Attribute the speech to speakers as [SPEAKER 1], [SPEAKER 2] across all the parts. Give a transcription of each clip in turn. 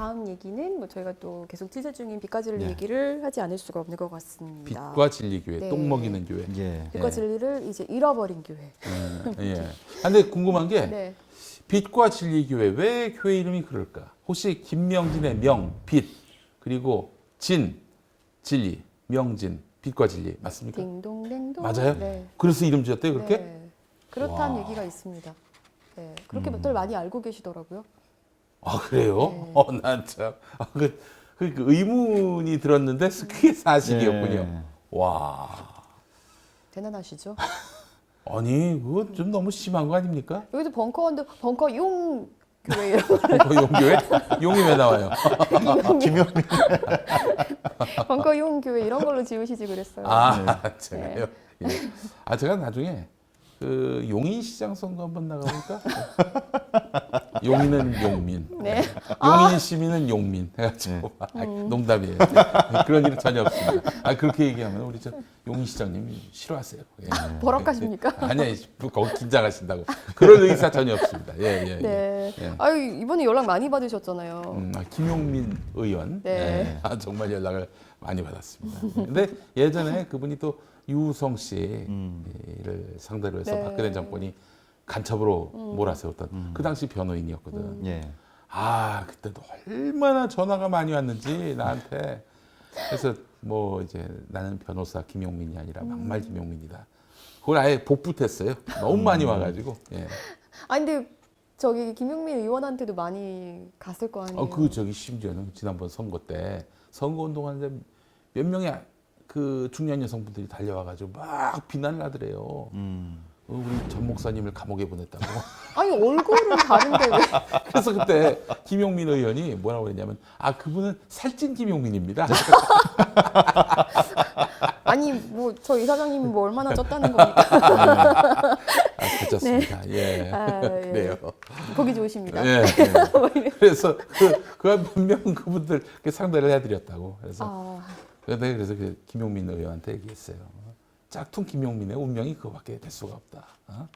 [SPEAKER 1] 다음 얘기는 뭐 저희가 또 계속 취재 중인 빛과 진리
[SPEAKER 2] 네.
[SPEAKER 1] 얘기를 하지 않을 수가 없는 것 같습니다.
[SPEAKER 3] 빛과 진리 교회,
[SPEAKER 1] 네.
[SPEAKER 3] 똥 먹이는 교회.
[SPEAKER 2] 예.
[SPEAKER 1] 빛과
[SPEAKER 3] 예.
[SPEAKER 1] 진리를 이제 잃어버린 교회.
[SPEAKER 3] 음, 예. 아, 근데 궁금한 게
[SPEAKER 1] 네.
[SPEAKER 3] 빛과 진리 교회 왜 교회 이름이 그럴까? 혹시 김명진의 명, 빛 그리고 진, 진리, 명진, 빛과 진리 맞습니까?
[SPEAKER 1] 딩동댕동.
[SPEAKER 3] 맞아요?
[SPEAKER 1] 네.
[SPEAKER 3] 그래서 이름 지었대요 그렇게?
[SPEAKER 1] 네. 그렇다는
[SPEAKER 3] 와.
[SPEAKER 1] 얘기가 있습니다. 네. 그렇게
[SPEAKER 3] 음.
[SPEAKER 1] 들 많이 알고 계시더라고요.
[SPEAKER 3] 아 그래요?
[SPEAKER 1] 네.
[SPEAKER 3] 어, 난 참. 아, 그, 그, 그 의문이 들었는데 그게 사실이었군요.
[SPEAKER 2] 예.
[SPEAKER 3] 와.
[SPEAKER 1] 대단하시죠?
[SPEAKER 3] 아니 그거 좀 너무 심한 거 아닙니까?
[SPEAKER 1] 여기도 벙커 원도 벙커 용 교회 이런
[SPEAKER 3] 벙커 용교회? 용이 왜 나와요?
[SPEAKER 2] 김영민.
[SPEAKER 1] 벙커 용 교회 이런 걸로 지으시지 그랬어요.
[SPEAKER 3] 아
[SPEAKER 1] 네.
[SPEAKER 3] 제가요. 예. 아 제가 나중에 그 용인 시장 선거 한번 나가볼까? 용인은 용민,
[SPEAKER 1] 네.
[SPEAKER 3] 용인 시민은 용민 해가지고 아,
[SPEAKER 1] 음.
[SPEAKER 3] 농담이에요. 그런 일은 전혀 없습니다. 아 그렇게 얘기하면 우리 저 용인 시장님이 싫어하세요. 예.
[SPEAKER 1] 버럭하십니까?
[SPEAKER 3] 아니야, 거기 긴장하신다고. 그럴 의사 전혀 없습니다. 예, 예, 예.
[SPEAKER 1] 네.
[SPEAKER 3] 예.
[SPEAKER 1] 아유 이번에 연락 많이 받으셨잖아요.
[SPEAKER 3] 음, 아, 김용민 의원.
[SPEAKER 1] 네.
[SPEAKER 3] 예, 아, 정말 연락을 많이 받았습니다. 근데 예전에 그분이 또 유성 씨를
[SPEAKER 2] 음.
[SPEAKER 3] 상대로 해서
[SPEAKER 1] 네.
[SPEAKER 3] 박근혜 정권이 간첩으로 몰아세웠던 그 당시 변호인이었거든.
[SPEAKER 1] 음.
[SPEAKER 2] 예.
[SPEAKER 3] 아, 그때도 얼마나 전화가 많이 왔는지 나한테. 그래서 뭐 이제 나는 변호사 김용민이 아니라 막말 김용민이다. 그걸 아예 복붙했어요. 너무 많이 와가지고. 예.
[SPEAKER 1] 아 근데 저기 김용민 의원한테도 많이 갔을 거 아니에요.
[SPEAKER 3] 어, 그 저기 심지어는 지난번 선거 때 선거 운동하는데 몇 명의 그 중년 여성분들이 달려와가지고 막 비난을 하더래요.
[SPEAKER 2] 음.
[SPEAKER 3] 어, 우리 전 목사님을 감옥에 보냈다고.
[SPEAKER 1] 아니 얼굴은 다른데 왜?
[SPEAKER 3] 그래서 그때 김용민 의원이 뭐라고 그랬냐면 아 그분은 살찐 김용민입니다.
[SPEAKER 1] 아니 뭐 저 이사장님이 뭐 얼마나 쪘다는 겁니까?
[SPEAKER 3] 아, 그렇습니다. 예.
[SPEAKER 1] 아, 예.
[SPEAKER 3] 그래요.
[SPEAKER 1] 보기 좋으십니다.
[SPEAKER 3] 예. 예. 그래서 그그몇명 그분들 그 상대를 해드렸다고. 그래서
[SPEAKER 1] 아,
[SPEAKER 3] 그래서 그 김용민 의원한테 얘기했어요. 짝퉁 김용민의 운명이 그거밖에 될 수가 없다. 어?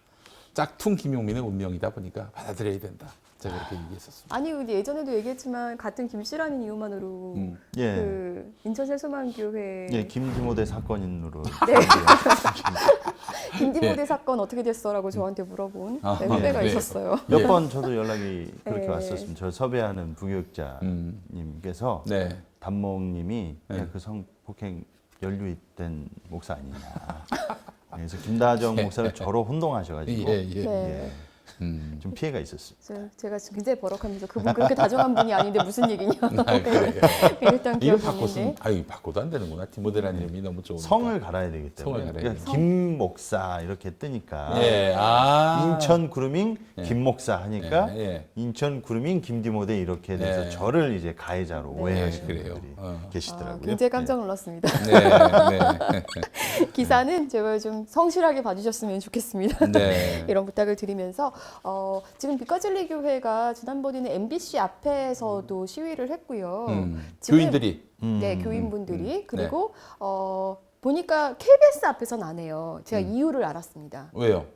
[SPEAKER 3] 짝퉁 김용민의 운명이다 보니까 받아들여야 된다. 제가 그렇게 얘기했었습니다.
[SPEAKER 1] 아니 근데 예전에도 얘기했지만 같은 김 씨라는 이유만으로
[SPEAKER 3] 음.
[SPEAKER 2] 예.
[SPEAKER 1] 그 인천 세수만 교회
[SPEAKER 2] 예, 김디모대 사건인으로.
[SPEAKER 1] 네. 김디모대 사건 어떻게 됐어라고 저한테 물어본
[SPEAKER 3] 아,
[SPEAKER 1] 네, 후배가
[SPEAKER 3] 네.
[SPEAKER 1] 있었어요.
[SPEAKER 3] 예.
[SPEAKER 2] 몇번 저도 연락이 그렇게
[SPEAKER 1] 네.
[SPEAKER 2] 왔었습니다. 저 섭외하는
[SPEAKER 3] 음.
[SPEAKER 2] 부교육자님께서
[SPEAKER 3] 네.
[SPEAKER 2] 담목님이
[SPEAKER 3] 네.
[SPEAKER 2] 야, 그 성폭행 연루된 목사 아니냐. 그래서 김다정
[SPEAKER 3] 예.
[SPEAKER 2] 목사를 저로 혼동하셔가지고
[SPEAKER 3] 예, 예.
[SPEAKER 1] 네.
[SPEAKER 3] 음.
[SPEAKER 2] 좀 피해가 있었습니다.
[SPEAKER 1] 저- 제가 지금 굉장히 버럭하면서 그분 그렇게 다정한 분이 아닌데 무슨 얘기냐
[SPEAKER 3] 아, 그래요.
[SPEAKER 1] 이랬던
[SPEAKER 3] 이름
[SPEAKER 1] 기억이
[SPEAKER 3] 바꿨으면
[SPEAKER 1] 있는데
[SPEAKER 3] 아니 바꿔도 안 되는구나. 디모데라는 이름이 너무 좋으니까.
[SPEAKER 2] 성을 갈아야 되기 때문에
[SPEAKER 3] 성을 갈아야
[SPEAKER 2] 그러니까. 김 목사 이렇게 뜨니까
[SPEAKER 3] 예. 아.
[SPEAKER 2] 인천 구루밍
[SPEAKER 3] 예.
[SPEAKER 2] 김 목사 하니까
[SPEAKER 3] 예, 예.
[SPEAKER 2] 인천 구루밍 김디모데 이렇게 돼서
[SPEAKER 3] 예.
[SPEAKER 2] 저를 이제 가해자로
[SPEAKER 1] 네.
[SPEAKER 2] 오해하시는
[SPEAKER 3] 그래요.
[SPEAKER 2] 분들이
[SPEAKER 3] 어.
[SPEAKER 1] 아,
[SPEAKER 2] 계시더라고요.
[SPEAKER 1] 굉장히 깜짝 놀랐습니다.
[SPEAKER 3] 네. 네.
[SPEAKER 1] 기사는 제발 좀 성실하게 봐주셨으면 좋겠습니다.
[SPEAKER 3] 네.
[SPEAKER 1] 이런 부탁을 드리면서 어, 지금 빛과진리 교회가 지난번에는 MBC 앞에서도 시위를 했고요.
[SPEAKER 3] 음.
[SPEAKER 1] 지금-
[SPEAKER 3] 교인들이
[SPEAKER 2] 음,
[SPEAKER 1] 네,
[SPEAKER 2] 음,
[SPEAKER 1] 교인분들이
[SPEAKER 3] 음.
[SPEAKER 1] 그리고 어, 보니까 KBS 앞에서는 안 해요. 제가
[SPEAKER 3] 음.
[SPEAKER 1] 이유를 알았습니다.
[SPEAKER 3] 왜요?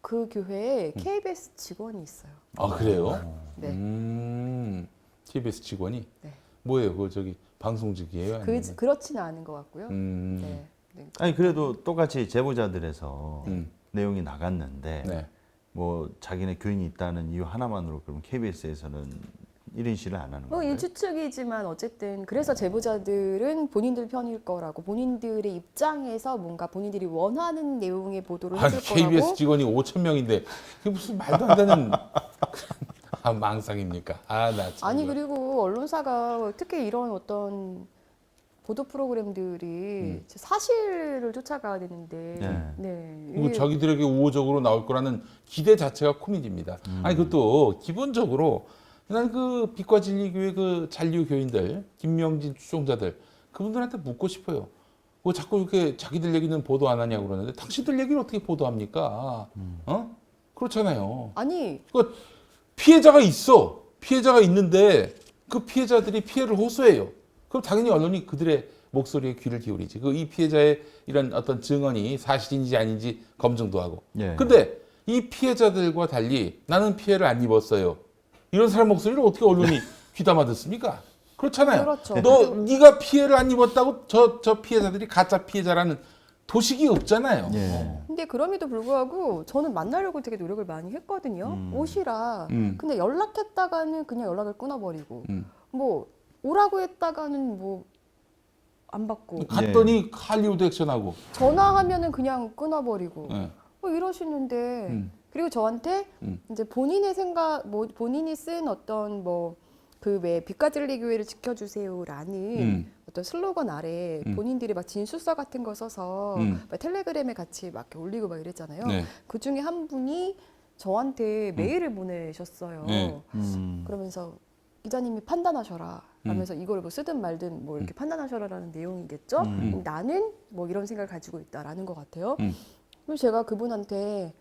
[SPEAKER 1] 그 교회에 KBS 직원이 있어요.
[SPEAKER 3] 아 그래요?
[SPEAKER 1] 네.
[SPEAKER 3] 음. TBS 직원이
[SPEAKER 1] 네.
[SPEAKER 3] 뭐예요? 그 저기 방송직이에요?
[SPEAKER 1] 그,
[SPEAKER 3] 아니면?
[SPEAKER 1] 그렇지는 않은 것 같고요.
[SPEAKER 3] 음.
[SPEAKER 1] 네. 네.
[SPEAKER 2] 아니 그래도 똑같이 제보자들에서
[SPEAKER 3] 음.
[SPEAKER 2] 내용이 나갔는데
[SPEAKER 3] 네.
[SPEAKER 2] 뭐 자기네 교인이 있다는 이유 하나만으로 그럼 KBS에서는 1인 시를 안 하는
[SPEAKER 1] 뭐
[SPEAKER 2] 거예요?
[SPEAKER 1] 이 추측이지만 어쨌든 그래서 제보자들은 본인들 편일 거라고 본인들의 입장에서 뭔가 본인들이 원하는 내용의 보도를
[SPEAKER 3] 아니
[SPEAKER 1] 해줄
[SPEAKER 3] KBS
[SPEAKER 1] 거라고
[SPEAKER 3] 직원이 5천 명인데 그게 무슨 말도 안 되는 아, 망상입니까? 아 나 참.
[SPEAKER 1] 아니 그리고 언론사가 특히 이런 어떤 보도 프로그램들이
[SPEAKER 3] 음.
[SPEAKER 1] 사실을 쫓아가야 되는데
[SPEAKER 2] 네.
[SPEAKER 1] 네.
[SPEAKER 3] 뭐
[SPEAKER 1] 이게
[SPEAKER 3] 자기들에게 우호적으로 나올 거라는 기대 자체가 코미디입니다. 아니 그것도 기본적으로 난 그 빛과 진리 교회 그 잔류 교인들 김명진 추종자들 그분들한테 묻고 싶어요. 뭐 자꾸 이렇게 자기들 얘기는 보도 안 하냐고 그러는데 당신들 얘기를 어떻게 보도합니까? 어? 그렇잖아요.
[SPEAKER 1] 아니
[SPEAKER 3] 그 피해자가 있어. 피해자가 있는데 그 피해자들이 피해를 호소해요. 그럼 당연히 언론이 그들의 목소리에 귀를 기울이지. 그 이 피해자의 이런 어떤 증언이 사실인지 아닌지 검증도 하고.
[SPEAKER 2] 예.
[SPEAKER 3] 근데 이 피해자들과 달리 나는 피해를 안 입었어요. 이런 사람 목소리를 어떻게 언론이 귀담아 듣습니까? 그렇잖아요.
[SPEAKER 1] 그렇죠.
[SPEAKER 3] 너 네가 피해를 안 입었다고 저 저 피해자들이 가짜 피해자라는 도식이 없잖아요.
[SPEAKER 2] 예.
[SPEAKER 1] 근데 그럼에도 불구하고 저는 만나려고 되게 노력을 많이 했거든요. 오시라.
[SPEAKER 3] 음.
[SPEAKER 1] 근데 연락했다가는 그냥 연락을 끊어버리고
[SPEAKER 3] 음.
[SPEAKER 1] 뭐 오라고 했다가는 뭐 안 받고
[SPEAKER 3] 갔더니 할리우드 액션하고.
[SPEAKER 1] 전화하면은 그냥 끊어버리고
[SPEAKER 3] 예.
[SPEAKER 1] 뭐 이러시는데
[SPEAKER 3] 음.
[SPEAKER 1] 그리고 저한테
[SPEAKER 3] 음.
[SPEAKER 1] 이제 본인의 생각 뭐 본인이 쓴 어떤 뭐 그왜 빛가질리 교회를 지켜주세요라는
[SPEAKER 3] 음.
[SPEAKER 1] 어떤 슬로건 아래
[SPEAKER 3] 음.
[SPEAKER 1] 본인들이 막 진술서 같은 거 써서
[SPEAKER 3] 음.
[SPEAKER 1] 막 텔레그램에 같이 막 이렇게 올리고 막 이랬잖아요.
[SPEAKER 3] 네.
[SPEAKER 1] 그 중에 한 분이 저한테 메일을 보내셨어요.
[SPEAKER 3] 네.
[SPEAKER 2] 음.
[SPEAKER 1] 그러면서 기자님이 판단하셔라. 하면서 이걸 뭐 쓰든 말든 뭐 이렇게 판단하셔라라는 내용이겠죠.
[SPEAKER 2] 음.
[SPEAKER 1] 나는 뭐 이런 생각을 가지고 있다라는 것 같아요.
[SPEAKER 3] 음.
[SPEAKER 1] 그래서 제가 그분한테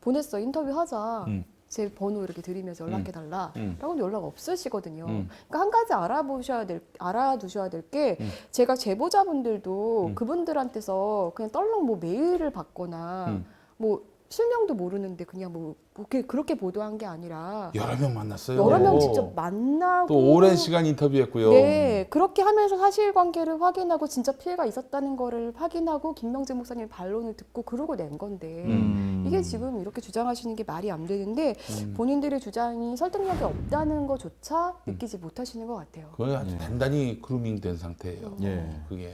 [SPEAKER 1] 보냈어 인터뷰 하자.
[SPEAKER 3] 음.
[SPEAKER 1] 제 번호 이렇게 드리면서 연락해 달라.
[SPEAKER 3] 음.
[SPEAKER 1] 라고 연락 없으시거든요.
[SPEAKER 3] 음.
[SPEAKER 1] 그러니까 한 가지 알아보셔야 될 알아두셔야 될게
[SPEAKER 3] 음.
[SPEAKER 1] 제가 제보자분들도
[SPEAKER 3] 음.
[SPEAKER 1] 그분들한테서 그냥 떨렁 뭐 메일을 받거나
[SPEAKER 3] 음.
[SPEAKER 1] 뭐 실명도 모르는데 그냥 뭐 그렇게 그렇게 보도한 게 아니라
[SPEAKER 3] 여러 명 만났어요.
[SPEAKER 1] 여러 명 직접 만나고
[SPEAKER 3] 또 오랜 시간 인터뷰했고요.
[SPEAKER 1] 네 그렇게 하면서 사실관계를 확인하고 진짜 피해가 있었다는 거를 확인하고 김명재 목사님 반론을 듣고 그러고 낸 건데
[SPEAKER 2] 음.
[SPEAKER 1] 이게 지금 이렇게 주장하시는 게 말이 안 되는데
[SPEAKER 3] 음.
[SPEAKER 1] 본인들의 주장이 설득력이 없다는 것조차 느끼지 못하시는 것 같아요.
[SPEAKER 3] 그건 아주
[SPEAKER 2] 예.
[SPEAKER 3] 단단히 그루밍된 상태예요.
[SPEAKER 2] 예.
[SPEAKER 3] 그게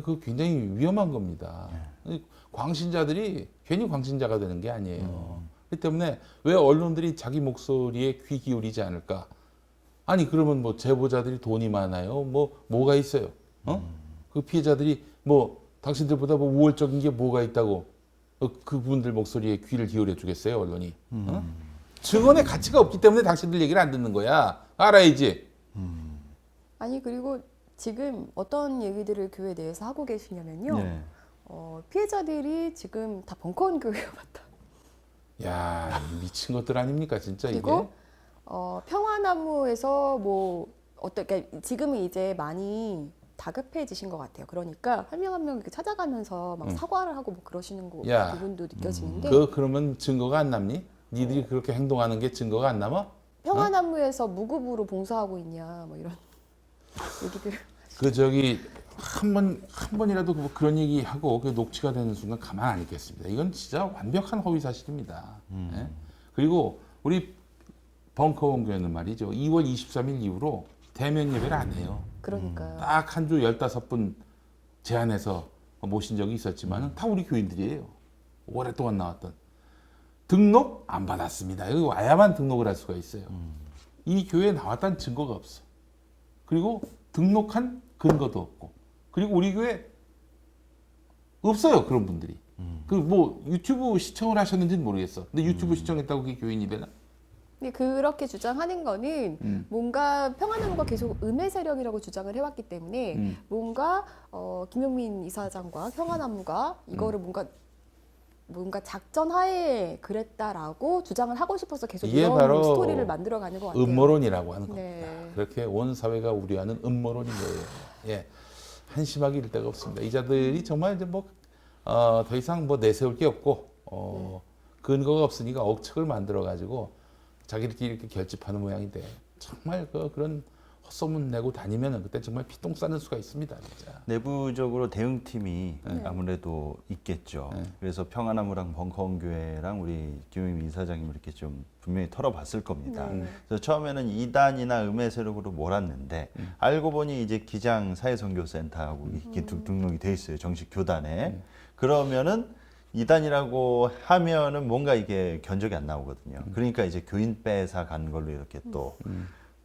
[SPEAKER 3] 그 굉장히 위험한 겁니다. 광신자들이 괜히 광신자가 되는 게 아니에요. 그렇기 때문에 왜 언론들이 자기 목소리에 귀 기울이지 않을까? 아니 그러면 뭐 제보자들이 돈이 많아요. 뭐 뭐가 있어요? 어? 그 피해자들이 뭐 당신들보다 뭐 우월적인 게 뭐가 있다고 어, 그분들 목소리에 귀를 기울여 주겠어요 언론이? 어? 증언의 가치가 없기 때문에 당신들 얘기를 안 듣는 거야. 알아야지.
[SPEAKER 1] 아니 그리고 지금 어떤 얘기들을 교회 내에서 하고 계시냐면요.
[SPEAKER 2] 예.
[SPEAKER 1] 어, 피해자들이 지금 다 벙커원 교회가 맞다.
[SPEAKER 3] 야 미친 것들 아닙니까 진짜
[SPEAKER 1] 그리고
[SPEAKER 3] 이게?
[SPEAKER 1] 어, 평화나무에서 뭐 어떤 그러니까 지금은 이제 많이 다급해지신 것 같아요. 그러니까 한 명 한 명 이렇게 찾아가면서 막
[SPEAKER 3] 응.
[SPEAKER 1] 사과를 하고 뭐 그러시는 거
[SPEAKER 3] 야.
[SPEAKER 1] 부분도 느껴지는데
[SPEAKER 3] 그 그러면 증거가 안 남니? 니들이 그렇게 행동하는 게 증거가 안 남아?
[SPEAKER 1] 평화나무에서 무급으로 봉사하고 있냐 뭐 이런 얘기들.
[SPEAKER 3] 그 저기 한 번 한 번이라도 그- 그런 얘기 하고 그 녹취가 되는 순간 가만 안 있겠습니다. 이건 진짜 완벽한 허위 사실입니다. 예? 그리고 우리 벙커 원 교회는 말이죠. 2월 23일 이후로 대면 예배를 안 해요.
[SPEAKER 1] 그러니까요.
[SPEAKER 3] 딱 한 주 15분 제안해서 모신 적이 있었지만 다 우리 교인들이에요. 오랫동안 나왔던. 등록 안 받았습니다. 여기 와야만 등록을 할 수가 있어요. 이 교회에 나왔다는 증거가 없어. 그리고 등록한 근거도 없고. 그리고 우리 교회 없어요. 그런 분들이. 그뭐 유튜브 시청을 하셨는지는 모르겠어. 근데 유튜브 시청했다고 그게 교인이 되나?
[SPEAKER 1] 근데 그렇게 주장하는 거는
[SPEAKER 3] 음.
[SPEAKER 1] 뭔가 평화나무가 계속 음해 세력이라고 주장을 해왔기 때문에
[SPEAKER 3] 음.
[SPEAKER 1] 뭔가 어, 김용민 이사장과 평화나무가 이거를
[SPEAKER 3] 음.
[SPEAKER 1] 뭔가 뭔가 작전 하에 그랬다라고 주장을 하고 싶어서 계속
[SPEAKER 3] 이게
[SPEAKER 1] 이런
[SPEAKER 3] 바로
[SPEAKER 1] 스토리를 만들어가는 것 같아요.
[SPEAKER 3] 음모론이라고 하는 겁니다.
[SPEAKER 1] 네.
[SPEAKER 3] 그렇게 온 사회가 우려하는 음모론인 거예요. 예. 한심하기 일 데가 없습니다. 이자들이 정말 이제 뭐, 어, 더 이상 뭐 내세울 게 없고, 어, 근거가 없으니까 억측을 만들어가지고 자기들끼리 이렇게 결집하는 모양인데, 정말 그, 그런 헛소문 내고 다니면은 그때 정말 피똥 싸는 수가 있습니다. 진짜.
[SPEAKER 2] 내부적으로 대응팀이
[SPEAKER 1] 네.
[SPEAKER 2] 아무래도 있겠죠.
[SPEAKER 3] 네.
[SPEAKER 2] 그래서 평안나무랑 벙커원교회랑 우리 김용민 이사장님 이렇게 좀 분명히 털어봤을 겁니다.
[SPEAKER 1] 네.
[SPEAKER 2] 그래서 처음에는 이단이나 음해 세력으로 몰았는데
[SPEAKER 3] 음.
[SPEAKER 2] 알고 보니 이제 기장 사회선교센터하고 이렇게 등- 등록이 돼 있어요. 정식 교단에. 그러면은 이단이라고 하면은 뭔가 이게 견적이 안 나오거든요. 그러니까 이제 교인 빼사 간 걸로 이렇게 또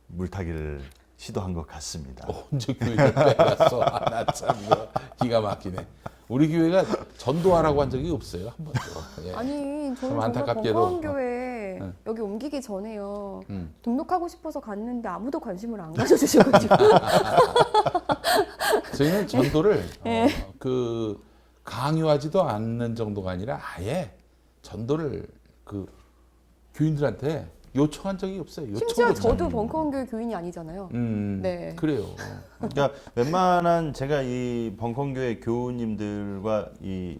[SPEAKER 2] 물타기를 시도한 것 같습니다.
[SPEAKER 3] 언제 교회를 빼갔어? 아, 나참 이거 기가 막히네. 우리 교회가 전도하라고 한 적이 없어요. 한 번도. 예.
[SPEAKER 1] 아니 저는 정말
[SPEAKER 3] 안타깝게도.
[SPEAKER 1] 교회
[SPEAKER 3] 네.
[SPEAKER 1] 여기 옮기기 전에요.
[SPEAKER 3] 음.
[SPEAKER 1] 등록하고 싶어서 갔는데 아무도 관심을 안 가져주셔가지고
[SPEAKER 3] 저희는 전도를
[SPEAKER 1] 네.
[SPEAKER 3] 어, 그 강요하지도 않는 정도가 아니라 아예 전도를 그 교인들한테 요청한 적이 없어요.
[SPEAKER 1] 심지어 저도 벙커원 교회 교인이 아니잖아요.
[SPEAKER 3] 음,
[SPEAKER 1] 네.
[SPEAKER 3] 그래요.
[SPEAKER 2] 그러니까 웬만한 제가 이 벙커교회 교우님들과 이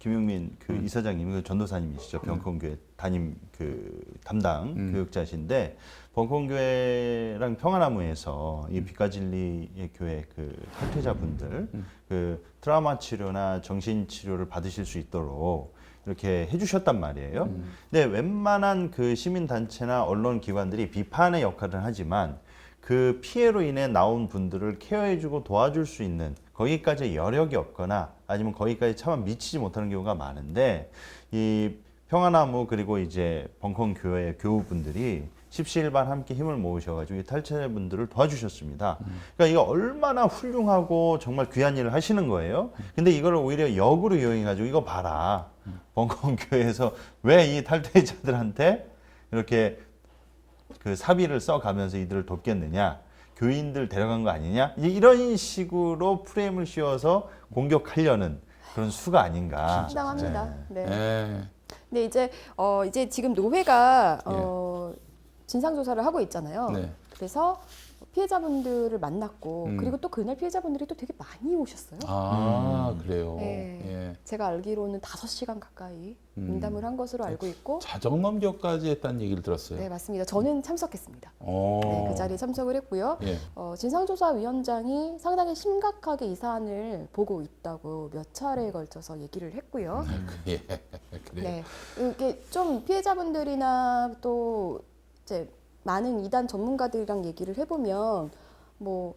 [SPEAKER 2] 김용민 그 이사장님, 그 전도사님이시죠. 병콩교회 담임 그 담당
[SPEAKER 3] 음.
[SPEAKER 2] 교육자신데 벙콩교회랑 평화나무에서 이 빛과진리의 교회 그 탈퇴자분들 그 트라우마 치료나 정신 치료를 받으실 수 있도록 이렇게 해주셨단 말이에요. 근데 웬만한 그 시민 단체나 언론 기관들이 비판의 역할을 하지만 그 피해로 인해 나온 분들을 케어해주고 도와줄 수 있는 거기까지 여력이 없거나 아니면 거기까지 차마 미치지 못하는 경우가 많은데 이 평화나무 그리고 이제 벙커 교회 교우분들이 십시일반 함께 힘을 모으셔가지고 이 탈퇴분들을 도와주셨습니다. 그러니까 이거 얼마나 훌륭하고 정말 귀한 일을 하시는 거예요. 근데 이거를 오히려 역으로 이용해가지고 이거 봐라. 벙커 교회에서 왜 이 탈퇴자들한테 이렇게 그 사비를 써가면서 이들을 돕겠느냐 교인들 데려간 거 아니냐 이런 식으로 프레임을 씌워서 공격하려는 그런 수가 아닌가
[SPEAKER 1] 상당합니다. 네.
[SPEAKER 3] 예.
[SPEAKER 1] 근데 이제 어 이제 지금 노회가 어 진상 조사를 하고 있잖아요.
[SPEAKER 3] 네.
[SPEAKER 1] 그래서 피해자분들을 만났고
[SPEAKER 3] 음.
[SPEAKER 1] 그리고 또 그날 피해자분들이 또 되게 많이 오셨어요.
[SPEAKER 3] 아 그래요.
[SPEAKER 1] 네.
[SPEAKER 3] 예.
[SPEAKER 1] 제가 알기로는 5시간 가까이
[SPEAKER 3] 음.
[SPEAKER 1] 민담을 한 것으로 알고 있고
[SPEAKER 3] 자정 넘겨까지 했다는 얘기를 들었어요.
[SPEAKER 1] 네, 맞습니다. 저는 참석했습니다.
[SPEAKER 3] 어.
[SPEAKER 1] 네, 그 자리에 참석을 했고요.
[SPEAKER 3] 예.
[SPEAKER 1] 어, 진상조사위원장이 상당히 심각하게 이 사안을 보고 있다고 몇 차례에 걸쳐서 얘기를 했고요.
[SPEAKER 3] 예. 그래요.
[SPEAKER 1] 네, 이게 좀 피해자분들이나 또 이제 많은 이단 전문가들이랑 얘기를 해보면 뭐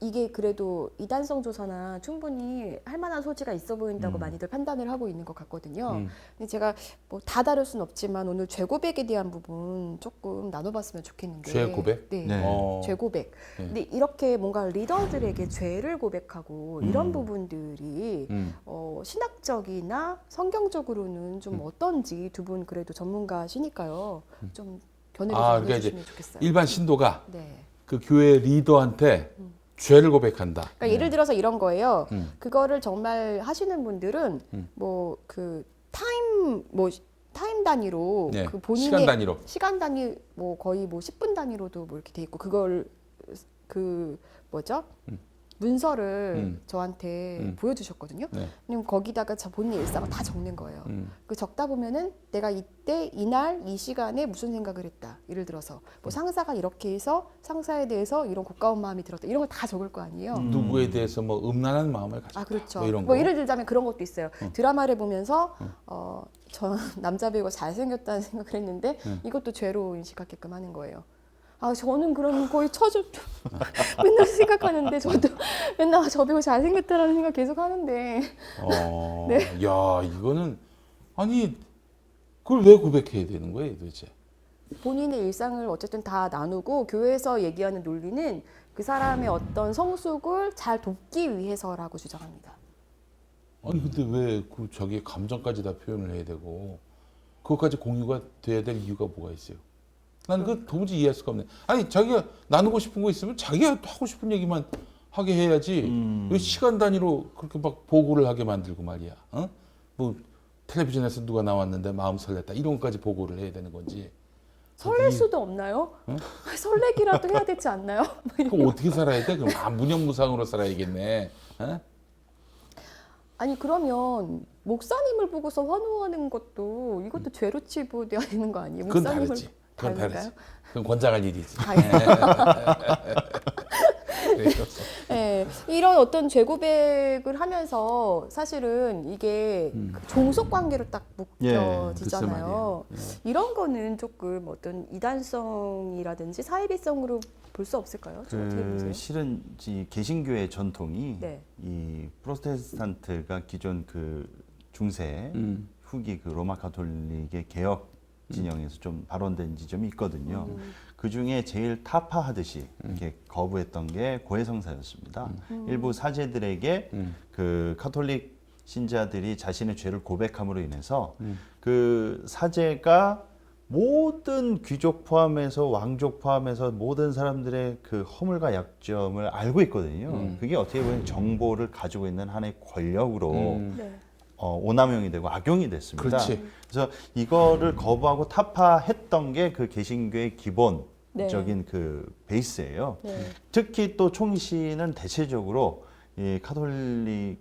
[SPEAKER 1] 이게 그래도 이단성 조사나 충분히 할 만한 소지가 있어 보인다고
[SPEAKER 2] 음.
[SPEAKER 1] 많이들 판단을 하고 있는 것 같거든요.
[SPEAKER 3] 음.
[SPEAKER 1] 근데 제가 뭐 다 다룰 수는 없지만 오늘 죄 고백에 대한 부분 조금 나눠봤으면 좋겠는데.
[SPEAKER 3] 죄 고백?
[SPEAKER 1] 네.
[SPEAKER 2] 네.
[SPEAKER 3] 어.
[SPEAKER 1] 죄 고백.
[SPEAKER 3] 네.
[SPEAKER 1] 근데 이렇게 뭔가 리더들에게 죄를 고백하고 이런
[SPEAKER 3] 음.
[SPEAKER 1] 부분들이
[SPEAKER 3] 음.
[SPEAKER 1] 어, 신학적이나 성경적으로는 좀 어떤지 두 분 그래도 전문가시니까요. 좀 견해를
[SPEAKER 3] 아,
[SPEAKER 1] 좀
[SPEAKER 3] 그러니까
[SPEAKER 1] 좋겠어요.
[SPEAKER 3] 일반 신도가
[SPEAKER 1] 네.
[SPEAKER 3] 그 교회 리더한테 죄를 고백한다.
[SPEAKER 1] 그러니까 예를 들어서 이런 거예요.
[SPEAKER 3] 음.
[SPEAKER 1] 그거를 정말 하시는 분들은
[SPEAKER 3] 음.
[SPEAKER 1] 뭐그 타임 뭐 타임 단위로
[SPEAKER 3] 네.
[SPEAKER 1] 그 본인의
[SPEAKER 3] 시간 단위로.
[SPEAKER 1] 시간 단위 뭐 거의 뭐 10분 단위로도 뭐 이렇게 돼 있고 그걸 그 뭐죠? 문서를
[SPEAKER 3] 음.
[SPEAKER 1] 저한테
[SPEAKER 3] 음.
[SPEAKER 1] 보여주셨거든요.
[SPEAKER 3] 네.
[SPEAKER 1] 그럼 거기다가 자 본인의 일상을 다 적는 거예요.
[SPEAKER 3] 음.
[SPEAKER 1] 그 적다 보면은 내가 이때 이날 이 시간에 무슨 생각을 했다. 예를 들어서
[SPEAKER 3] 음.
[SPEAKER 1] 뭐 상사가 이렇게 해서 상사에 대해서 이런 고가운 마음이 들었다. 이런 걸 다 적을 거 아니에요.
[SPEAKER 2] 음.
[SPEAKER 3] 누구에 대해서 뭐 음란한 마음을 가졌다.
[SPEAKER 1] 아 그렇죠.
[SPEAKER 3] 뭐
[SPEAKER 1] 뭐,
[SPEAKER 3] 이런 거.
[SPEAKER 1] 예를 들자면 그런 것도 있어요. 드라마를 보면서 어, 저 남자 배우가 잘생겼다는 생각을 했는데
[SPEAKER 3] 네.
[SPEAKER 1] 이것도 죄로 인식하게끔 하는 거예요. 아 저는 그런 거의 처져 맨날 생각하는데 저도 맨날 아, 저 배우 잘생겼다라는 생각 계속 하는데
[SPEAKER 3] 어.
[SPEAKER 1] 네.
[SPEAKER 3] 야, 이거는 아니 그걸 왜 고백해야 되는 거예요, 도대체?
[SPEAKER 1] 본인의 일상을 어쨌든 다 나누고 교회에서 얘기하는 논리는 그 사람의 어떤 성숙을 잘 돕기 위해서라고 주장합니다.
[SPEAKER 3] 아니 근데 왜 그 자기 감정까지 다 표현을 해야 되고 그것까지 공유가 돼야 될 이유가 뭐가 있어요? 나는 그 도무지 이해할 수가 없네. 아니 자기가 나누고 싶은 거 있으면 자기가 하고 싶은 얘기만 하게 해야지.
[SPEAKER 2] 음.
[SPEAKER 3] 왜 시간 단위로 그렇게 막 보고를 하게 만들고 말이야. 어? 뭐 텔레비전에서 누가 나왔는데 마음 설렜다 이런 것까지 보고를 해야 되는 건지.
[SPEAKER 1] 설렐 수도 없나요? 설레기라도 해야 되지 않나요?
[SPEAKER 3] 그럼 어떻게 살아야 돼? 그럼 아 무념무상으로 살아야겠네. 어?
[SPEAKER 1] 아니 그러면 목사님을 보고서 환호하는 것도 이것도 죄로 치부돼야 되는 거 아니에요?
[SPEAKER 3] 음. 그건
[SPEAKER 1] 목사님을
[SPEAKER 3] 다르지. 그건? 다르지. 그건 권장할 일이지.
[SPEAKER 1] 아, 예. 네, 이런 어떤 죄고백을 하면서 사실은 이게
[SPEAKER 3] 음.
[SPEAKER 1] 그 종속 관계로 딱
[SPEAKER 2] 예,
[SPEAKER 1] 묶여지잖아요. 이런 거는 조금 어떤 이단성이라든지 사이비성으로 볼 수 없을까요?
[SPEAKER 2] 그? 실은 이 개신교의 전통이
[SPEAKER 1] 네.
[SPEAKER 2] 이 프로테스탄트가 기존 그 중세
[SPEAKER 3] 음.
[SPEAKER 2] 후기 그 로마 가톨릭의 개혁 진영에서 좀 발언된 지점이 있거든요.
[SPEAKER 1] 음.
[SPEAKER 2] 그 중에 제일 타파하듯이 이렇게 거부했던 게 고해성사였습니다. 일부 사제들에게
[SPEAKER 3] 음.
[SPEAKER 2] 그 카톨릭 신자들이 자신의 죄를 고백함으로 인해서
[SPEAKER 3] 음.
[SPEAKER 2] 그 사제가 모든 귀족 포함해서 왕족 포함해서 모든 사람들의 그 허물과 약점을 알고 있거든요.
[SPEAKER 3] 음.
[SPEAKER 2] 그게 어떻게 보면 정보를 가지고 있는 하나의 권력으로
[SPEAKER 3] 음.
[SPEAKER 1] 네.
[SPEAKER 2] 어, 오남용이 되고 악용이 됐습니다.
[SPEAKER 3] 그렇지.
[SPEAKER 2] 그래서 이거를 거부하고 타파했던 게 그 개신교의 기본적인
[SPEAKER 1] 네.
[SPEAKER 2] 그 베이스예요.
[SPEAKER 1] 네.
[SPEAKER 2] 특히 또 총시는 대체적으로 이 카톨릭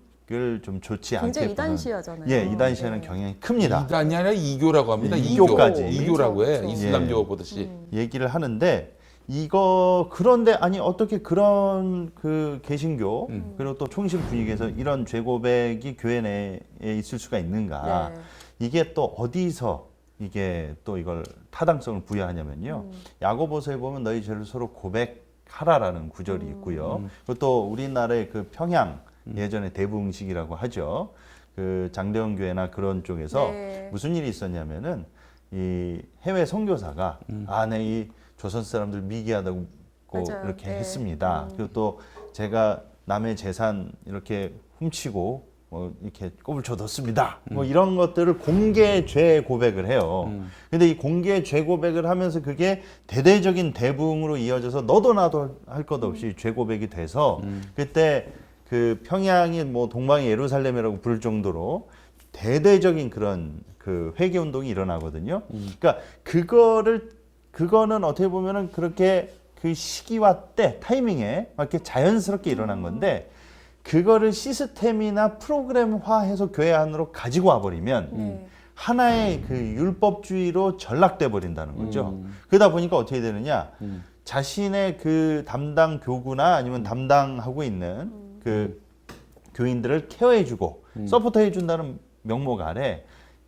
[SPEAKER 2] 좀 좋지 않게
[SPEAKER 1] 굉장히
[SPEAKER 2] 보는
[SPEAKER 1] 이단시하잖아요.
[SPEAKER 2] 예, 이단시하는
[SPEAKER 1] 네.
[SPEAKER 2] 경향이 큽니다.
[SPEAKER 3] 이단이 아니라 이교라고 합니다.
[SPEAKER 2] 예,
[SPEAKER 3] 이교.
[SPEAKER 2] 이교까지.
[SPEAKER 3] 이교라고 해.
[SPEAKER 1] 그렇죠.
[SPEAKER 3] 이슬람교
[SPEAKER 2] 예.
[SPEAKER 3] 보듯이.
[SPEAKER 1] 음.
[SPEAKER 2] 얘기를 하는데 이거 그런데 아니 어떻게 그런 그 개신교
[SPEAKER 3] 음.
[SPEAKER 2] 그리고 또 총신 분위기에서 이런 죄고백이 교회 내에 있을 수가 있는가?
[SPEAKER 1] 네.
[SPEAKER 2] 이게 또 어디서 이게 또 이걸 타당성을 부여하냐면요.
[SPEAKER 1] 음.
[SPEAKER 2] 야고보서에 보면 너희 죄를 서로 고백하라라는 구절이 있고요. 그리고 또 우리나라의 그 평양 예전에 대부응식이라고 하죠. 그 장대원 교회나 그런 쪽에서
[SPEAKER 1] 네.
[SPEAKER 2] 무슨 일이 있었냐면은 이 해외 선교사가 아내 이 조선 사람들 미개하다고
[SPEAKER 1] 맞아요.
[SPEAKER 2] 이렇게
[SPEAKER 1] 네.
[SPEAKER 2] 했습니다.
[SPEAKER 1] 음.
[SPEAKER 2] 그리고 또 제가 남의 재산 이렇게 훔치고 뭐 이렇게 꼽을 쳐뒀습니다. 뭐 이런 것들을 공개 죄 고백을 해요. 근데 이 공개 죄 고백을 하면서 그게 대대적인 대붕으로 이어져서 너도 나도 할 것 없이 죄 고백이 돼서 그때 그 평양이 뭐 동방의 예루살렘이라고 부를 정도로 대대적인 그런 그 회개 운동이 일어나거든요. 그러니까 그거를 그거는 어떻게 보면은 그렇게 그 시기와 때 타이밍에 맞게 자연스럽게 일어난 건데 그거를 시스템이나 프로그램화해서 교회 안으로 가지고 와버리면
[SPEAKER 1] 네.
[SPEAKER 2] 하나의 그 율법주의로 전락돼 버린다는 거죠.
[SPEAKER 3] 음.
[SPEAKER 2] 그러다 보니까 어떻게 되느냐?
[SPEAKER 3] 음.
[SPEAKER 2] 자신의 그 담당 교구나 아니면 담당하고 있는 그 교인들을 케어해주고 서포터해준다는 명목 아래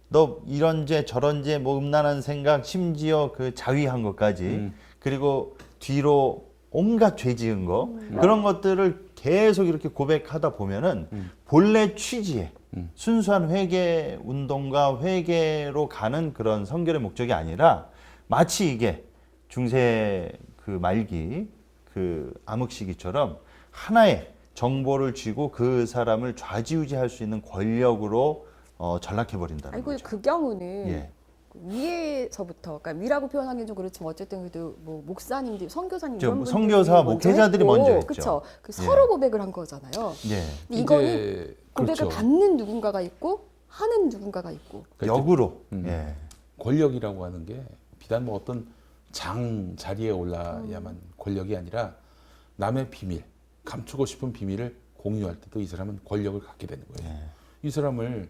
[SPEAKER 2] 너 이런 죄 저런 죄뭐 음란한 생각 심지어 그 자위한 것까지
[SPEAKER 3] 음.
[SPEAKER 2] 그리고 뒤로 온갖 죄 지은 거 그런 것들을 계속 이렇게 고백하다 보면은 본래 취지에
[SPEAKER 3] 음.
[SPEAKER 2] 순수한 회개 운동과 회개로 가는 그런 선결의 목적이 아니라 마치 이게 중세 그 말기 그 암흑 시기처럼 하나의 정보를 쥐고 그 사람을 좌지우지할 수 있는 권력으로 어, 전락해 버린다는
[SPEAKER 1] 아이고
[SPEAKER 2] 거죠.
[SPEAKER 1] 그 경우는
[SPEAKER 2] 예.
[SPEAKER 1] 위에서부터 그러니까 위라고 표현하기는 좀 그렇지만 어쨌든 그래도 뭐 목사님들, 선교사님
[SPEAKER 2] 좀
[SPEAKER 1] 이런 분들이
[SPEAKER 2] 선교사, 목회자들이 먼저 했죠.
[SPEAKER 1] 그렇죠. 그
[SPEAKER 2] 예.
[SPEAKER 1] 서로 고백을 한 거잖아요.
[SPEAKER 2] 예.
[SPEAKER 1] 근데 이거는
[SPEAKER 3] 이제
[SPEAKER 1] 고백을
[SPEAKER 3] 그렇죠.
[SPEAKER 1] 받는 누군가가 있고 하는 누군가가 있고.
[SPEAKER 3] 그러니까
[SPEAKER 2] 역으로.
[SPEAKER 3] 음.
[SPEAKER 2] 예.
[SPEAKER 3] 권력이라고 하는 게 비단 뭐 어떤 장 자리에 올라야만
[SPEAKER 1] 음.
[SPEAKER 3] 권력이 아니라 남의 비밀, 감추고 싶은 비밀을 공유할 때도 이 사람은 권력을 갖게 되는 거예요.
[SPEAKER 2] 예.
[SPEAKER 3] 이 사람을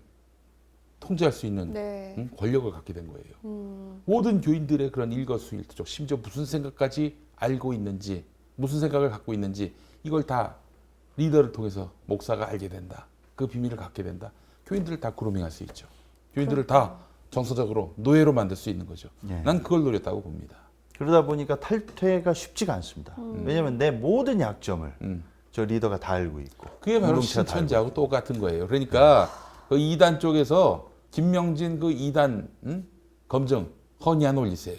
[SPEAKER 3] 통제할 수 있는
[SPEAKER 1] 네.
[SPEAKER 3] 음, 권력을 갖게 된 거예요.
[SPEAKER 1] 음.
[SPEAKER 3] 모든 교인들의 그런 일거수일투족, 심지어 무슨 생각까지 알고 있는지, 무슨 생각을 갖고 있는지 이걸 다 리더를 통해서 목사가 알게 된다. 그 비밀을 갖게 된다. 교인들을 다 그루밍할 수 있죠. 교인들을 다 정서적으로 노예로 만들 수 있는 거죠.
[SPEAKER 2] 예.
[SPEAKER 3] 난 그걸 노렸다고 봅니다.
[SPEAKER 2] 그러다 보니까 탈퇴가 쉽지가 않습니다. 왜냐하면 내 모든 약점을
[SPEAKER 3] 음.
[SPEAKER 2] 저 리더가 다 알고 있고
[SPEAKER 3] 그게 바로 신천지하고 똑같은 거예요. 그러니까 그 이단 쪽에서 김명진 그 이단 음? 검증 허니안 올리세요.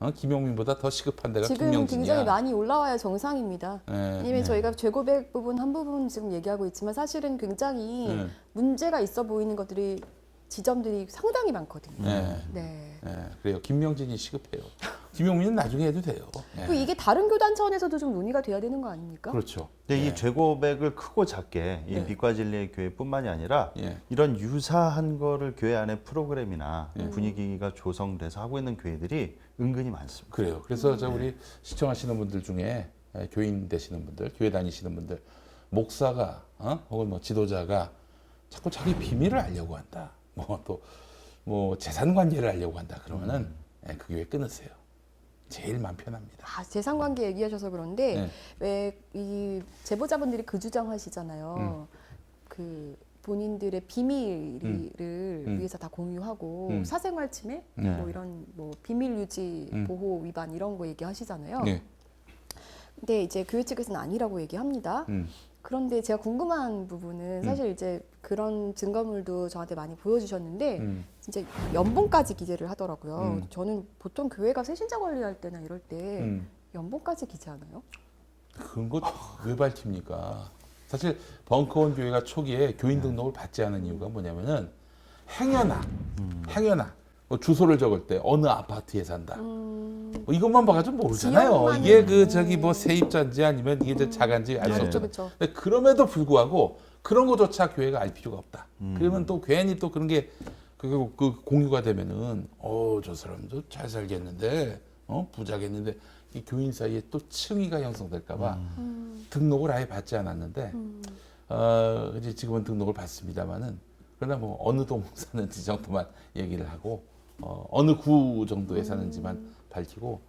[SPEAKER 3] 어? 김용민보다 더 시급한 데가
[SPEAKER 1] 지금
[SPEAKER 3] 김명진이야.
[SPEAKER 1] 굉장히 많이 올라와야 정상입니다.
[SPEAKER 3] 예,
[SPEAKER 1] 왜냐면
[SPEAKER 3] 예.
[SPEAKER 1] 저희가 죄고백 부분 한 부분 지금 얘기하고 있지만 사실은 굉장히
[SPEAKER 3] 예.
[SPEAKER 1] 문제가 있어 보이는 것들이 지점들이 상당히 많거든요.
[SPEAKER 3] 예.
[SPEAKER 1] 네.
[SPEAKER 3] 예, 그래요. 김명진이 시급해요. 김용민은 나중에 해도 돼요. 예.
[SPEAKER 1] 그 이게 다른 교단 차원에서도 좀 논의가 돼야 되는 거 아닙니까?
[SPEAKER 3] 그렇죠.
[SPEAKER 2] 근데
[SPEAKER 3] 예.
[SPEAKER 2] 이 죄고백을 크고 작게 이
[SPEAKER 3] 네.
[SPEAKER 2] 빛과 진리의 교회뿐만이 아니라
[SPEAKER 3] 예.
[SPEAKER 2] 이런 유사한 거를 교회 안에 프로그램이나
[SPEAKER 3] 예.
[SPEAKER 2] 분위기가 조성돼서 하고 있는 교회들이 은근히 많습니다.
[SPEAKER 3] 그래요. 그래서 저 우리 시청하시는 분들 중에 예, 교인 되시는 분들, 교회 다니시는 분들, 목사가 어? 혹은 뭐 지도자가 자꾸 자기 비밀을 알려고 한다. 뭐 또 뭐 재산 관계를 알려고 한다. 그러면은 예, 그 교회 끊으세요. 제일 마음 편합니다.
[SPEAKER 1] 아, 재산 관계 얘기하셔서 그런데
[SPEAKER 3] 네.
[SPEAKER 1] 왜이 제보자분들이 그 주장하시잖아요.
[SPEAKER 3] 음.
[SPEAKER 1] 그 본인들의 비밀을
[SPEAKER 3] 음.
[SPEAKER 1] 위해서 다 공유하고
[SPEAKER 3] 음.
[SPEAKER 1] 사생활 침해,
[SPEAKER 2] 네.
[SPEAKER 1] 뭐 이런 뭐 비밀 유지
[SPEAKER 3] 음.
[SPEAKER 1] 보호 위반 이런 거 얘기하시잖아요.
[SPEAKER 3] 네.
[SPEAKER 1] 근데 이제 교회 측에서는 아니라고 얘기합니다.
[SPEAKER 3] 음.
[SPEAKER 1] 그런데 제가 궁금한 부분은 사실 이제 그런 증거물도 저한테 많이 보여주셨는데
[SPEAKER 3] 음.
[SPEAKER 1] 진짜 연봉까지 기재를 하더라고요.
[SPEAKER 3] 음.
[SPEAKER 1] 저는 보통 교회가 새신자 관리할 때나 이럴 때
[SPEAKER 3] 음.
[SPEAKER 1] 연봉까지 기재하나요?
[SPEAKER 3] 그런 거왜 밝힙니까? 사실 벙커원 교회가 초기에 교인 등록을 받지 않은 이유가 뭐냐면은 행여나 행여나 뭐 주소를 적을 때 어느 아파트에 산다.
[SPEAKER 1] 음,
[SPEAKER 3] 뭐 이것만 봐가지고 모르잖아요.
[SPEAKER 1] 지역만은-
[SPEAKER 3] 이게 그 저기 뭐 세입자인지 아니면 이게 저 자가인지 알 수
[SPEAKER 2] 네.
[SPEAKER 1] 그렇죠,
[SPEAKER 3] 없잖아요.
[SPEAKER 1] 그렇죠.
[SPEAKER 3] 근데 그럼에도 불구하고 그런 거조차 교회가 알 필요가 없다.
[SPEAKER 2] 음.
[SPEAKER 3] 그러면 또 괜히 또 그런 게 그, 그 공유가 되면은 어 저 사람도 잘 살겠는데 어 부자겠는데 이 교인 사이에 또 층위가 형성될까봐
[SPEAKER 1] 음,
[SPEAKER 3] 등록을 아예 받지 않았는데
[SPEAKER 1] 음.
[SPEAKER 3] 어, 이제 지금은 등록을 받습니다만은 그러나 뭐 어느 동 사는지 정도만 얘기를 하고 어, 어느 구 정도에 사는지만 밝히고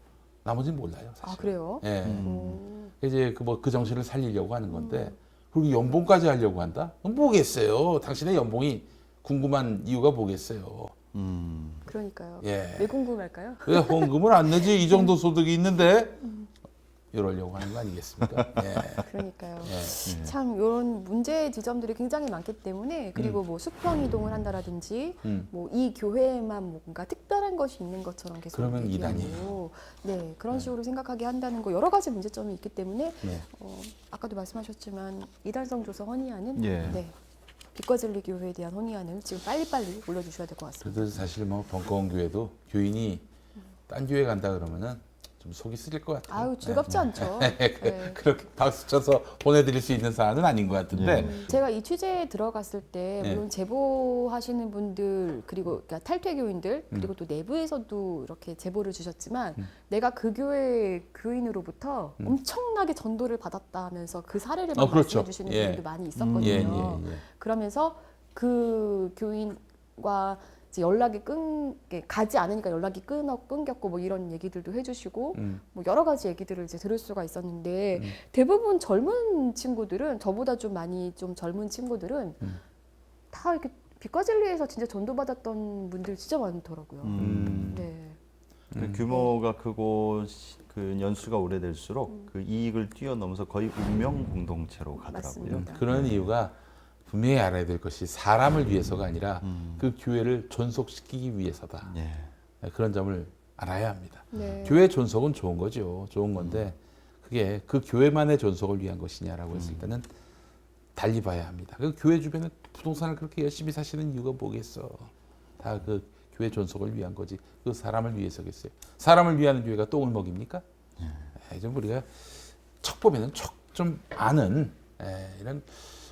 [SPEAKER 3] 나머지는 몰라요. 사실.
[SPEAKER 1] 아 그래요?
[SPEAKER 3] 예.
[SPEAKER 1] 음.
[SPEAKER 3] 이제 그 뭐 그 정신을 살리려고 하는 건데 그리고 연봉까지 하려고 한다? 그럼 뭐겠어요? 당신의 연봉이 궁금한 이유가 뭐겠어요?
[SPEAKER 2] 음.
[SPEAKER 1] 그러니까요.
[SPEAKER 3] 예.
[SPEAKER 1] 왜 궁금할까요?
[SPEAKER 3] 왜 헌금을 안 내지? 이 정도 소득이 있는데 이러려고 하는 거 아니겠습니까? 예.
[SPEAKER 1] 그러니까요.
[SPEAKER 3] 예.
[SPEAKER 1] 참 이런 문제 지점들이 굉장히 많기 때문에 그리고 뭐 수평 이동을 한다라든지
[SPEAKER 3] 음.
[SPEAKER 1] 뭐이 교회에만 뭔가 특별한 것이 있는 것처럼 계속
[SPEAKER 3] 그러면 이단이에요.
[SPEAKER 1] 네 그런 식으로 생각하게 한다는 거 여러 가지 문제점이 있기 때문에
[SPEAKER 3] 네.
[SPEAKER 1] 어, 아까도 말씀하셨지만 이달성 조서 헌의안은
[SPEAKER 2] 예.
[SPEAKER 1] 네 빛과 진리 교회에 대한 헌의안을 지금 빨리빨리 올려주셔야 될 것 같습니다.
[SPEAKER 3] 그래도 사실 뭐 벙커원 교회도 교인이 딴 교회 간다 그러면은 좀 속이 쓰릴 것 같아요.
[SPEAKER 1] 아유 즐겁지 않죠.
[SPEAKER 3] 네.
[SPEAKER 1] 네.
[SPEAKER 3] 그렇게 박수 쳐서 보내드릴 수 있는 사안은 아닌 것 같은데.
[SPEAKER 2] 예.
[SPEAKER 1] 제가 이 취재에 들어갔을 때
[SPEAKER 3] 네.
[SPEAKER 1] 물론 제보하시는 분들 그리고 그러니까 탈퇴 교인들 그리고 또 내부에서도 이렇게 제보를 주셨지만
[SPEAKER 3] 음.
[SPEAKER 1] 내가 그 교회 교인으로부터
[SPEAKER 3] 음.
[SPEAKER 1] 엄청나게 전도를 받았다 하면서 그 사례를
[SPEAKER 3] 어, 그렇죠.
[SPEAKER 1] 말씀해 주시는
[SPEAKER 3] 예.
[SPEAKER 1] 분들도 많이
[SPEAKER 2] 음.
[SPEAKER 1] 있었거든요.
[SPEAKER 3] 예, 예, 예.
[SPEAKER 1] 그러면서 그 교인과 연락이 끈 이렇게 가지 않으니까 연락이 끊어 끊겼고 뭐 이런 얘기들도 해주시고
[SPEAKER 3] 음.
[SPEAKER 1] 뭐 여러 가지 얘기들을 이제 들을 수가 있었는데
[SPEAKER 3] 음.
[SPEAKER 1] 대부분 젊은 친구들은 저보다 좀 많이 좀 젊은 친구들은
[SPEAKER 3] 음.
[SPEAKER 1] 다 이렇게 빛과 진리에서 진짜 전도받았던 분들 진짜 많더라고요.
[SPEAKER 3] 음.
[SPEAKER 1] 네.
[SPEAKER 2] 그
[SPEAKER 3] 음.
[SPEAKER 2] 규모가 크고 시- 그 연수가 오래될수록
[SPEAKER 1] 음.
[SPEAKER 2] 그 이익을 뛰어넘어서 거의 운명 공동체로 가더라고요.
[SPEAKER 1] 맞습니다.
[SPEAKER 3] 그런 이유가 분명히 알아야 될 것이 사람을 위해서가 아니라
[SPEAKER 2] 음.
[SPEAKER 3] 그 교회를 존속시키기 위해서다.
[SPEAKER 2] 예.
[SPEAKER 3] 네, 그런 점을 알아야 합니다.
[SPEAKER 1] 네.
[SPEAKER 3] 교회 존속은 좋은 거죠. 좋은 건데 그게 그 교회만의 존속을 위한 것이냐라고 했을 때는 달리 봐야 합니다. 그 교회 주변에 부동산을 그렇게 열심히 사시는 이유가 뭐겠어? 다 그 교회 존속을 위한 거지. 그 사람을 위해서겠어요. 사람을 위하는 교회가 똥을 먹입니까? 예, 좀 우리가 척 보면은 척 좀 아는 예, 이런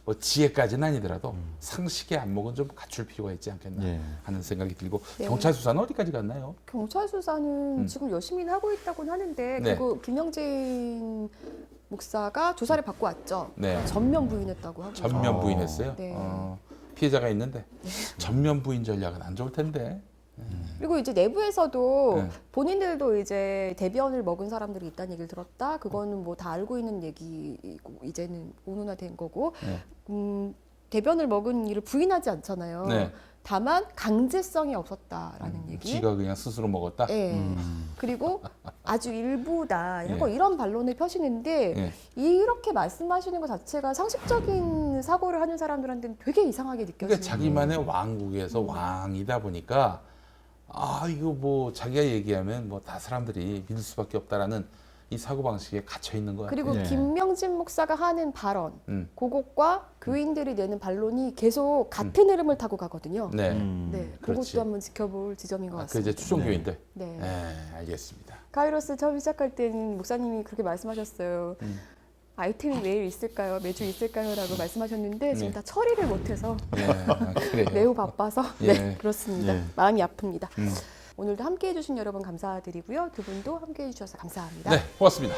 [SPEAKER 3] 뭐 지혜까지는 아니더라도 상식의 안목은 좀 갖출 필요가 있지 않겠나
[SPEAKER 2] 예.
[SPEAKER 3] 하는 생각이 들고
[SPEAKER 1] 네.
[SPEAKER 3] 경찰 수사는 어디까지 갔나요?
[SPEAKER 1] 경찰 수사는
[SPEAKER 3] 음.
[SPEAKER 1] 지금 열심히 하고 있다고는 하는데
[SPEAKER 3] 네.
[SPEAKER 1] 그리고 김영진 목사가 조사를 받고 왔죠.
[SPEAKER 3] 네.
[SPEAKER 1] 전면 부인했다고 하고
[SPEAKER 3] 전면
[SPEAKER 2] 어.
[SPEAKER 3] 부인했어요.
[SPEAKER 1] 네.
[SPEAKER 3] 어, 피해자가 있는데 전면 부인 전략은 안 좋을 텐데.
[SPEAKER 1] 그리고 이제 내부에서도
[SPEAKER 3] 네.
[SPEAKER 1] 본인들도 이제 대변을 먹은 사람들이 있다는 얘기를 들었다. 그거는 뭐 다 알고 있는 얘기고 이제는 공론화된 거고
[SPEAKER 3] 네.
[SPEAKER 1] 음, 대변을 먹은 일을 부인하지 않잖아요.
[SPEAKER 3] 네.
[SPEAKER 1] 다만 강제성이 없었다라는 얘기.
[SPEAKER 3] 지가 그냥 스스로 먹었다.
[SPEAKER 1] 예.
[SPEAKER 2] 음.
[SPEAKER 1] 그리고 아주 일부다 이런
[SPEAKER 3] 예.
[SPEAKER 1] 거 이런 반론을 펴시는데
[SPEAKER 3] 예.
[SPEAKER 1] 이렇게 말씀하시는 것 자체가 상식적인 사고를 하는 사람들한테는 되게 이상하게 느껴지는
[SPEAKER 3] 그러니까 자기만의 왕국에서
[SPEAKER 1] 음.
[SPEAKER 3] 왕이다 보니까 아 이거 뭐 자기가 얘기하면 뭐 다 사람들이 믿을 수밖에 없다라는 이 사고 방식에 갇혀 있는 거 같아요.
[SPEAKER 1] 그리고
[SPEAKER 2] 예.
[SPEAKER 1] 김명진 목사가 하는 발언
[SPEAKER 3] 음.
[SPEAKER 1] 그것과 교인들이 내는 반론이 계속 같은 흐름을 타고 가거든요.
[SPEAKER 3] 네.
[SPEAKER 2] 음.
[SPEAKER 1] 네,
[SPEAKER 3] 그렇지.
[SPEAKER 1] 그것도 한번 지켜볼 지점인 것
[SPEAKER 3] 아, 그
[SPEAKER 1] 같습니다.
[SPEAKER 3] 이제 추종
[SPEAKER 2] 네.
[SPEAKER 3] 교인들.
[SPEAKER 1] 네.
[SPEAKER 3] 네, 알겠습니다.
[SPEAKER 1] 카이로스 처음 시작할 때는 목사님이 그렇게 말씀하셨어요.
[SPEAKER 3] 음.
[SPEAKER 1] 아이템이 매일 있을까요? 매주 있을까요?라고 말씀하셨는데 지금
[SPEAKER 3] 네.
[SPEAKER 1] 다 처리를 못해서
[SPEAKER 3] 예, 아, 그래요.
[SPEAKER 1] 매우 바빠서
[SPEAKER 3] 예.
[SPEAKER 1] 네 그렇습니다.
[SPEAKER 2] 예.
[SPEAKER 1] 마음이 아픕니다.
[SPEAKER 3] 음.
[SPEAKER 1] 오늘도 함께해 주신 여러분 감사드리고요. 두 분도 함께해 주셔서 감사합니다.
[SPEAKER 3] 네, 고맙습니다.